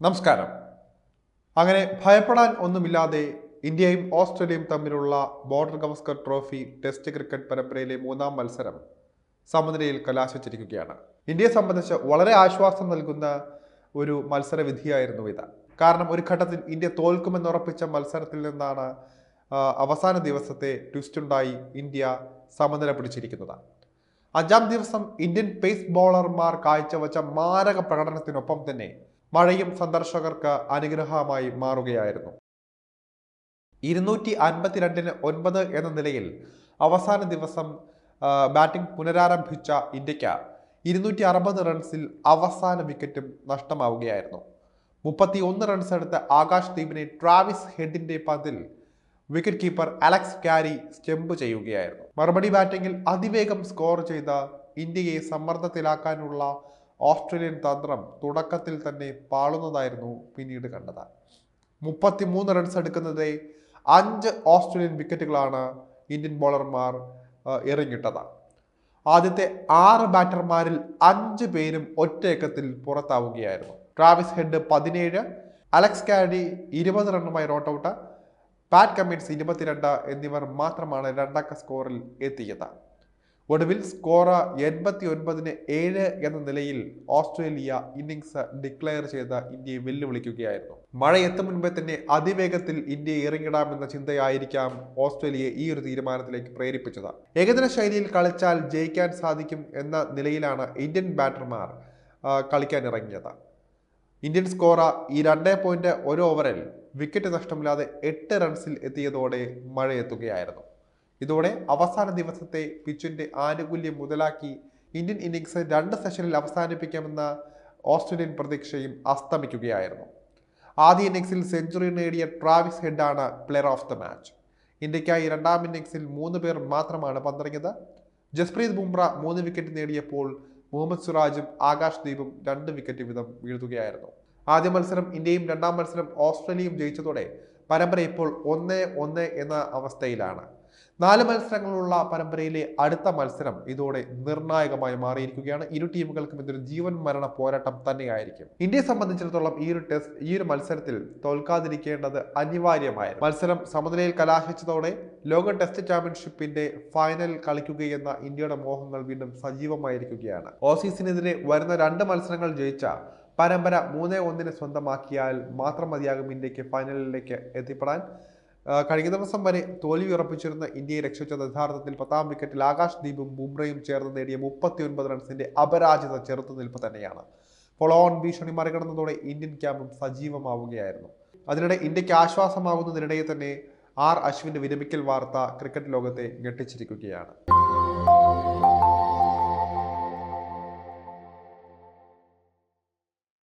നമസ്കാരം. അങ്ങനെ ഭയപ്പെടാൻ ഒന്നുമില്ലാതെ ഇന്ത്യയും ഓസ്ട്രേലിയയും തമ്മിലുള്ള Border Gavaskar trophy test cricket പരമ്പരയിലെ മൂന്നാം മത്സരം സമനിലയിൽ കലാശിച്ചിരിക്കുകയാണ്. ഇന്ത്യയെ സംബന്ധിച്ച് വളരെ ആശ്വാസം നൽകുന്ന ഒരു മത്സരവിധിയായിരുന്നു ഇത്. കാരണം ഒരു ഘട്ടത്തിൽ ഇന്ത്യ തോൽക്കുമെന്നുറപ്പിച്ച മത്സരത്തിൽ നിന്നാണ് അവസാന ദിവസത്തെ ട്വിസ്റ്റുണ്ടായി ഇന്ത്യ സമനില പിടിച്ചിരിക്കുന്നത്. അഞ്ചാം ദിവസം ഇന്ത്യൻ പേസ് ബോളർമാർ കാഴ്ചവെച്ച മാരക പ്രകടനത്തിനൊപ്പം തന്നെ മഴയും സന്ദർശകർക്ക് അനുഗ്രഹമായി മാറുകയായിരുന്നു. ഇരുന്നൂറ്റി അൻപത്തിരണ്ടിന് ഒൻപത് എന്ന നിലയിൽ അവസാന ദിവസം ബാറ്റിംഗ് പുനരാരംഭിച്ച ഇന്ത്യയ്ക്ക് ഇരുന്നൂറ്റി അറുപത് റൺസിൽ അവസാന വിക്കറ്റും നഷ്ടമാവുകയായിരുന്നു. മുപ്പത്തി ഒന്ന് റൺസ് എടുത്ത ആകാശ് ദീപിനെ ട്രാവിസ് ഹെഡിന്റെ പന്തിൽ wicket keeper Alex Carey stump ചെയ്യുകയായിരുന്നു. മറുപടി ബാറ്റിംഗിൽ അതിവേഗം സ്കോർ ചെയ്ത ഇന്ത്യയെ സമ്മർദ്ദത്തിലാക്കാനുള്ള ഓസ്ട്രേലിയൻ തന്ത്രം തുടക്കത്തിൽ തന്നെ പാളുന്നതായിരുന്നു പിന്നീട് കണ്ടത്. മുപ്പത്തിമൂന്ന് റൺസ് എടുക്കുന്നതിൽ അഞ്ച് ഓസ്ട്രേലിയൻ വിക്കറ്റുകളാണ് ഇന്ത്യൻ ബോളർമാർ എറിഞ്ഞിട്ടത്. ആദ്യത്തെ ആറ് ബാറ്റർമാരിൽ അഞ്ച് പേരും ഒറ്റയക്കത്തിൽ പുറത്താവുകയായിരുന്നു. ട്രാവിസ് ഹെഡ് പതിനേഴ് അലക്സ് കാഡി ഇരുപത് റണ്ണുമായി റോട്ട് ഔട്ട് പാറ്റ് കമ്മിൻസ് ഇരുപത്തിരണ്ട് എന്നിവർ മാത്രമാണ് രണ്ടക്ക സ്കോറിൽ എത്തിയത്. ഒടുവിൽ സ്കോർ എൺപത്തി ഒൻപതിന് ഏഴ് എന്ന നിലയിൽ ഓസ്ട്രേലിയ ഇന്നിങ്സ് ഡിക്ലെയർ ചെയ്ത ഇന്ത്യയെ വെല്ലുവിളിക്കുകയായിരുന്നു. മഴ എത്തും മുൻപേ തന്നെ അതിവേഗത്തിൽ ഇന്ത്യയെ ഇറങ്ങിടാമെന്ന ചിന്തയായിരിക്കാം ഓസ്ട്രേലിയയെ ഈ ഒരു തീരുമാനത്തിലേക്ക് പ്രേരിപ്പിച്ചത്. ഏകദിന ശൈലിയിൽ കളിച്ചാൽ ജയിക്കാൻ സാധിക്കും എന്ന നിലയിലാണ് ഇന്ത്യൻ ബാറ്റർമാർ കളിക്കാൻ ഇറങ്ങിയത്. ഇന്ത്യൻ സ്കോർ ഈ രണ്ടേ പോയിന്റ് ഒരു ഓവറിൽ വിക്കറ്റ് നഷ്ടമില്ലാതെ എട്ട് റൺസിൽ എത്തിയതോടെ മഴ എത്തുകയായിരുന്നു ഇതോടെ അവസാന ദിവസത്തെ പിച്ചിന്റെ ആനുകൂല്യം മുതലാക്കി ഇന്ത്യൻ ഇന്നിങ്സ് രണ്ട് സെഷനിൽ അവസാനിപ്പിക്കാമെന്ന ഓസ്ട്രേലിയൻ പ്രതീക്ഷയും അസ്തമിക്കുകയായിരുന്നു. ആദ്യ ഇന്നിംഗ്സിൽ സെഞ്ചുറി നേടിയ ട്രാവിസ് ഹെഡാണ് പ്ലെയർ ഓഫ് ദ മാച്ച്. ഇന്ത്യക്കായി രണ്ടാം ഇന്നിങ്സിൽ മൂന്ന് പേർ മാത്രമാണ് പന്തിറങ്ങിയത് ജസ്പ്രീത് ബുംറ മൂന്ന് വിക്കറ്റ് നേടിയപ്പോൾ മുഹമ്മദ് സിറാജും ആകാശ് ദീപും രണ്ട് വിക്കറ്റ് വീതം വീഴ്ത്തുകയായിരുന്നു. ആദ്യ മത്സരം ഇന്ത്യയും രണ്ടാം മത്സരം ഓസ്ട്രേലിയയും ജയിച്ചതോടെ പരമ്പര ഇപ്പോൾ ഒന്ന് ഒന്ന് എന്ന അവസ്ഥയിലാണ്. നാല് മത്സരങ്ങളുള്ള പരമ്പരയിലെ അടുത്ത മത്സരം ഇതോടെ നിർണായകമായി മാറിയിരിക്കുകയാണ്. ഇരു ടീമുകൾക്കും ഇതൊരു ജീവൻ മരണ പോരാട്ടം തന്നെയായിരിക്കും. ഇന്ത്യയെ സംബന്ധിച്ചിടത്തോളം ഈ ഒരു ടെസ്റ്റ് ഈ ഒരു മത്സരത്തിൽ തോൽക്കാതിരിക്കേണ്ടത് അനിവാര്യമായിരുന്നു. മത്സരം സമനിലയിൽ കലാശിച്ചതോടെ ലോക ടെസ്റ്റ് ചാമ്പ്യൻഷിപ്പിന്റെ ഫൈനൽ കളിക്കുകയെന്ന ഇന്ത്യയുടെ മോഹങ്ങൾ വീണ്ടും സജീവമായിരിക്കുകയാണ്. ഓസീസിനെതിരെ വരുന്ന രണ്ട് മത്സരങ്ങൾ ജയിച്ച പരമ്പര മൂന്ന് ഒന്നിന് സ്വന്തമാക്കിയാൽ മാത്രം മതിയാകും ഇന്ത്യയ്ക്ക് ഫൈനലിലേക്ക് എത്തിപ്പെടാൻ. കഴിഞ്ഞ ദിവസം വരെ തോൽവി ഉറപ്പിച്ചിരുന്ന ഇന്ത്യയെ രക്ഷിച്ചത് യഥാർത്ഥത്തിൽ പത്താം വിക്കറ്റിൽ ആകാശ് ദീപും ബുംറയും ചേർന്ന് നേടിയ മുപ്പത്തി ഒൻപത് റൺസിന്റെ അപരാജിത ചെറുത്തുനിൽപ്പ് തന്നെയാണ്. ഫോളോ ഓൺ ഭീഷണി മറികടന്നതോടെ ഇന്ത്യൻ ക്യാമ്പും സജീവമാവുകയായിരുന്നു. അതിനിടെ ഇന്ത്യയ്ക്ക് ആശ്വാസമാകുന്നതിനിടെ തന്നെ ആർ അശ്വിന്റെ വിരമിക്കൽ വാർത്ത ക്രിക്കറ്റ് ലോകത്തെ ഞെട്ടിച്ചിരിക്കുകയാണ്.